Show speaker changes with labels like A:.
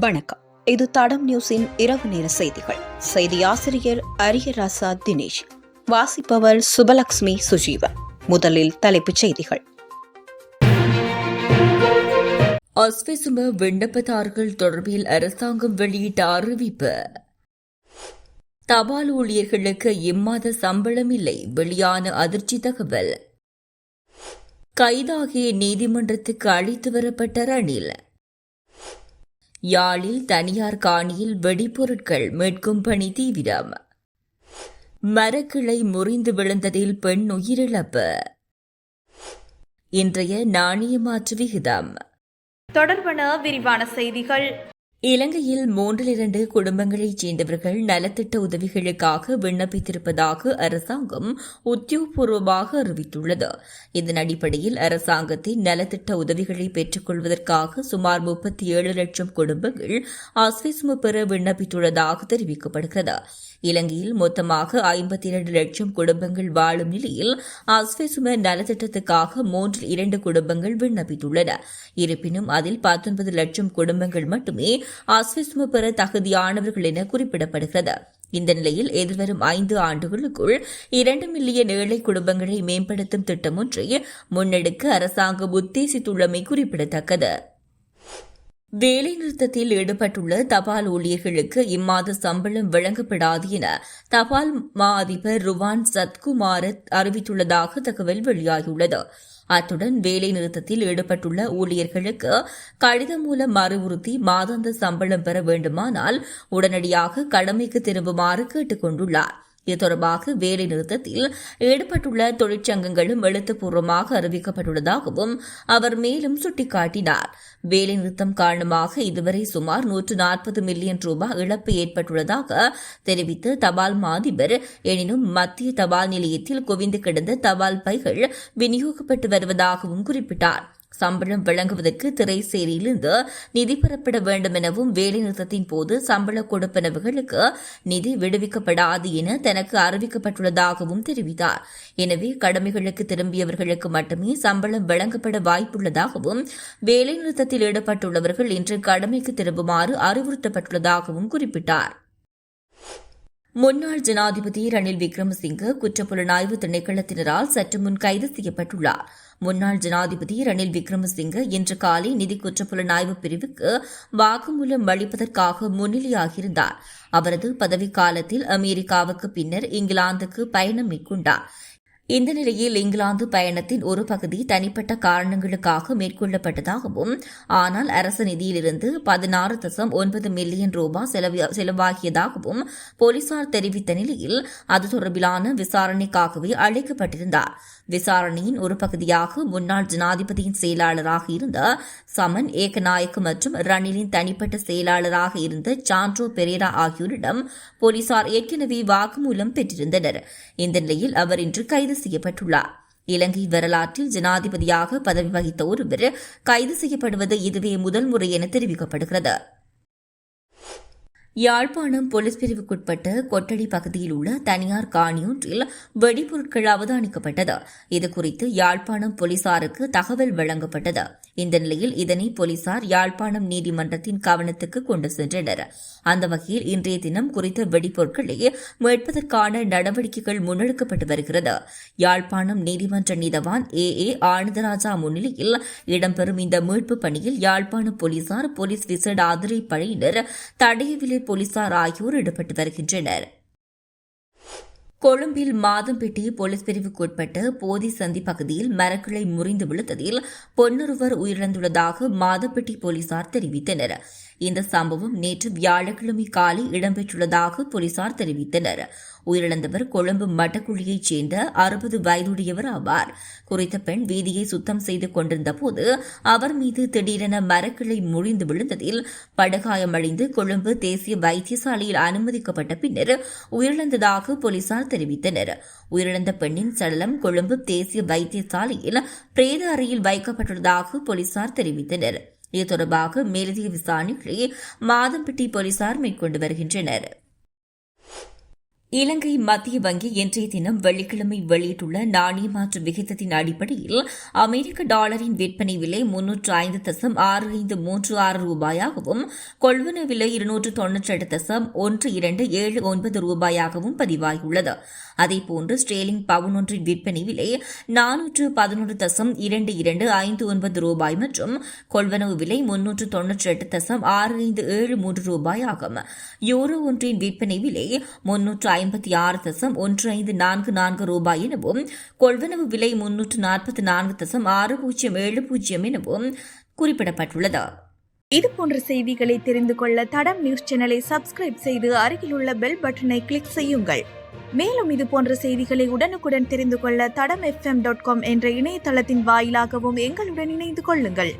A: வணக்கம். இது தடம் நியூஸின் இரவு நேர செய்திகள். செய்தி ஆசிரியர் அரியராசா தினேஷ். வாசிப்பவர் சுபலக்ஷ்மி சுஜீவன். முதலில் தலைப்புச் செய்திகள்.
B: அஸ்விசும விண்ணப்பதாரர்கள் தொடர்பில் அரசாங்கம் வெளியிட்ட அறிவிப்பு. தபால் ஊழியர்களுக்கு இம்மாத சம்பளம் இல்லை. வெளியான அதிர்ச்சி தகவல். கைதாகிய நீதிமன்றத்துக்கு அழைத்து வரப்பட்ட ரணில். யாழில் தனியார் காணியில் வெடிபொருட்கள் மீட்கும் பணி தீவிரம். மரக்கிளை முறிந்து விழுந்ததில் பெண் உயிரிழப்பு. இன்றைய நாணய மாற்று விகிதம்.
C: தொடர்பான விரிவான செய்திகள்.
B: இலங்கையில் மூன்றில் இரண்டு குடும்பங்களைச் சேர்ந்தவர்கள் நலத்திட்ட உதவிகளுக்காக விண்ணப்பித்திருப்பதாக அரசாங்கம் உத்தியோகபூர்வமாக அறிவித்துள்ளது. இதன் அடிப்படையில் அரசாங்கத்தின் நலத்திட்ட உதவிகளை பெற்றுக் கொள்வதற்காக சுமார் முப்பத்தி ஏழு லட்சம் குடும்பங்கள் ஆஸ்விஸ்மு பெற விண்ணப்பித்துள்ளதாக தெரிவிக்கப்படுகிறது. இலங்கையில் மொத்தமாக ஐம்பத்தி இரண்டு லட்சம் குடும்பங்கள் வாழும் நிலையில் ஆஸ்விசும நலத்திட்டத்துக்காக மூன்றில் இரண்டு குடும்பங்கள் விண்ணப்பித்துள்ளன. இருப்பினும் அதில் பத்தொன்பது லட்சம் குடும்பங்கள் மட்டுமே ஆஸ்விஸ்மு பெற தகுதியானவர்கள் என குறிப்பிடப்படுகிறது. இந்த நிலையில் எதிர்வரும் ஐந்து ஆண்டுகளுக்குள் இரண்டு மில்லியன் ஏழை குடும்பங்களை மேம்படுத்தும் திட்டம் ஒன்றை முன்னெடுக்க அரசாங்கம் உத்தேசித்துள்ளமை குறிப்பிடத்தக்கது. வேலைநிறுத்தத்தில் ஈடுபட்டுள்ள தபால் ஊழியர்களுக்கு இம்மாத சம்பளம் வழங்கப்படாது என தபால் மா அதிபர் ருவான் சத்குமார் அறிவித்துள்ளதாக தகவல் வெளியாகியுள்ளது. அத்துடன் வேலைநிறுத்தத்தில் ஈடுபட்டுள்ள ஊழியர்களுக்கு கடிதம் மூலம் அறிவுறுத்தி மாதாந்த சம்பளம் பெற வேண்டுமானால் உடனடியாக கடமைக்கு திரும்புமாறு கேட்டுக் கொண்டுள்ளாா் இது தொடர்பாக வேலை நிறுத்தத்தில் ஈடுபட்டுள்ள தொழிற்சங்கங்களும் எழுத்துப்பூர்வமாக அறிவிக்கப்பட்டுள்ளதாகவும் அவர் மேலும் சுட்டிக்காட்டினார். வேலை நிறுத்தம் காரணமாக இதுவரை சுமார் நூற்று நாற்பது மில்லியன் ரூபாய் இழப்பு ஏற்பட்டுள்ளதாக தெரிவித்த தபால் மாதிபர் எனினும் மத்திய தபால் நிலையத்தில் குவிந்து கிடந்த தபால் பைகள் விநியோகிக்கப்பட்டு வருவதாகவும் குறிப்பிட்டார். சம்பளம் வழங்குவதற்கு திரைசேரியிலிருந்து நிதி பெறப்பட வேண்டும் எனவும் வேலைநிறுத்தத்தின் போது சம்பள கொடுப்பனவுகளுக்கு நிதி விடுவிக்கப்படாது என தனக்கு அறிவிக்கப்பட்டுள்ளதாகவும் தெரிவித்தார். எனவே கடமைகளுக்கு திரும்பியவர்களுக்கு மட்டுமே சம்பளம் வழங்கப்பட வாய்ப்புள்ளதாகவும் வேலைநிறுத்தத்தில் ஈடுபட்டுள்ளவர்கள் இன்று கடமைக்கு திரும்புமாறு அறிவுறுத்தப்பட்டுள்ளதாகவும் குறிப்பிட்டார். முன்னாள் ஜனாதிபதி ரணில் விக்ரமசிங்கே குற்றப்புலனாய்வு திணைக்களத்தினரால் சற்று முன் கைது செய்யப்பட்டுள்ளார். முன்னாள் ஜனாதிபதி ரணில் விக்ரமசிங்கே இன்று காலை நிதி குற்றப்புலனாய்வு பிரிவுக்கு வாக்குமூலம் அளிப்பதற்காக முன்னிலையாகியிருந்தார். அவரது பதவிக்காலத்தில் அமெரிக்காவுக்கு பின்னர் இங்கிலாந்துக்கு பயணம் மேற்கொண்டார். இந்த நிலையில் இங்கிலாந்து பயணத்தின் ஒரு பகுதி தனிப்பட்ட காரணங்களுக்காக மேற்கொள்ளப்பட்டதாகவும் ஆனால் அரசு நிதியிலிருந்து பதினாறு தசம் ஒன்பது மில்லியன் ரூபாய் செலவாகியதாகவும் போலீசார் தெரிவித்த நிலையில் அது தொடர்பிலான விசாரணைக்காகவே அழைக்கப்பட்டிருந்தார். விசாரணையின் ஒரு பகுதியாக முன்னாள் ஜனாதிபதியின் செயலாளராக இருந்த சமன் ஏகநாயக்கு மற்றும் ரணிலின் தனிப்பட்ட செயலாளராக இருந்த சான்றோ பெரேரா ஆகியோரிடம் போலீசார் ஏற்கனவே வாக்குமூலம் பெற்றிருந்தனர். இந்த நிலையில் அவர் இன்று கைது செய்யப்பட்டுள்ளார். இலங்கை வரலாற்றில் ஜனாதிபதியாக பதவி வகித்த ஒருவர் கைது செய்யப்படுவது இதுவே முதல் முறை என தெரிவிக்கப்படுகிறது. யாழ்ப்பாணம் போலீஸ் பிரிவுக்குட்பட்ட கொட்டடி பகுதியில் உள்ள தனியார் காணியொன்றில் வெடிபொருட்கள் அவதானிக்கப்பட்டது. இதுகுறித்து யாழ்ப்பாணம் போலீசாருக்கு தகவல் வழங்கப்பட்டது. இந்த நிலையில் இதனை போலீசார் யாழ்ப்பாணம் நீதிமன்றத்தின் கவனத்துக்கு கொண்டு சென்றனர். அந்த வகையில் இன்றைய தினம் குறித்த வெடிப்பொருட்களை மீட்பதற்கான நடவடிக்கைகள் முன்னெடுக்கப்பட்டு வருகிறது. யாழ்ப்பாணம் நீதிமன்ற நீதவான் ஏ. ஏ. ஆனந்தராஜா முன்னிலையில் இடம்பெறும் இந்த மீட்பு பணியில் யாழ்ப்பாணம் போலீசார் போலீஸ் விசேட ஆதரவு படையினர் தடயவிலை போலீசார் ஆகியோர் ஈடுபட்டு வருகின்றனர். கொழும்பில் மாதம்பேட்டை போலீஸ் பிரிவுக்குட்பட்ட போதி சந்தி பகுதியில் மரக்கிளை முறிந்து விழுந்ததில் பொன்னொருவர் உயிரிழந்துள்ளதாக மாதம்பேட்டை போலீசார் தெரிவித்தனர். இந்த சம்பவம் நேற்று வியாழக்கிழமை காலை இடம்பெற்றுள்ளதாக போலீசார் தெரிவித்தனர். உயிரிழந்தவர் கொழும்பு மட்டக்குழியைச் சேர்ந்த அறுபது வயதுடையவர் ஆவார். குறித்த பெண் வீதியை சுத்தம் செய்து கொண்டிருந்த போது அவர் மீது திடீரென மரக்கிளை முழிந்து விழுந்ததில் படுகாயமடைந்து கொழும்பு தேசிய வைத்தியசாலையில் அனுமதிக்கப்பட்ட பின்னர் உயிரிழந்ததாக போலீசார் தெரிவித்தனர். உயிரிழந்த பெண்ணின் சடலம் கொழும்பு தேசிய வைத்தியசாலையில் பிரேத அறையில் வைக்கப்பட்டுள்ளதாக போலீசார் தெரிவித்தனர். இது தொடர்பாக மேலதிக விசாரணைகளை மாதம்பட்டி போலீசார் மேற்கொண்டு வருகின்றனர். இலங்கை மத்திய வங்கி இன்றைய தினம் வெள்ளிக்கிழமை வெளியிட்டுள்ள நாணய மாற்று விகிதத்தின் அடிப்படையில் அமெரிக்க டாலரின் விற்பனை விலை முன்னூற்று ஐந்து தசம் ஆறு ஐந்து மூன்று ஆறு ரூபாயாகவும் கொள்வன விலை இருநூற்று தொன்னூற்றி எட்டு தசம் ஒன்று இரண்டு ஏழு ஒன்பது ரூபாயாகவும் பதிவாகியுள்ளது. அதேபோன்று ஸ்டேலிங் பவுன் ஒன்றின் விற்பனை விலை நானூற்று பதினொன்று தசம் இரண்டு இரண்டு ஐந்து ஒன்பது ரூபாய் மற்றும் கொள்வனவு விலை முன்னூற்று தொன்னூற்றி எட்டு தசம் ஆறு ஐந்து ஏழு மூன்று ரூபாயாகும். யூரோ ஒன்றின் விற்பனை விலை முன்னூற்று ஐம்பத்தி ஆறு தசம் ஒன்று ஐந்து நான்கு நான்கு ரூபாய் எனவும் கொள்வனவு விலை முன்னூற்று நாற்பத்தி நான்கு தசம் ஆறு பூஜ்ஜியம் ஏழு பூஜ்ஜியம் எனவும் குறிப்பிடப்பட்டுள்ளது.
C: இது போன்ற செய்திகளை தெரிந்து கொள்ள தடம் நியூஸ் சேனலை சப்ஸ்கிரைப் செய்து அருகிலுள்ள பெல் பட்டனை கிளிக் செய்யுங்கள். மேலும் இது போன்ற செய்திகளை உடனுக்குடன் தெரிந்து கொள்ள தடம் எஃப்எம் டாட் காம் என்ற இணையதளத்தின் வாயிலாகவும் எங்களுடன் இணைந்து கொள்ளுங்கள்.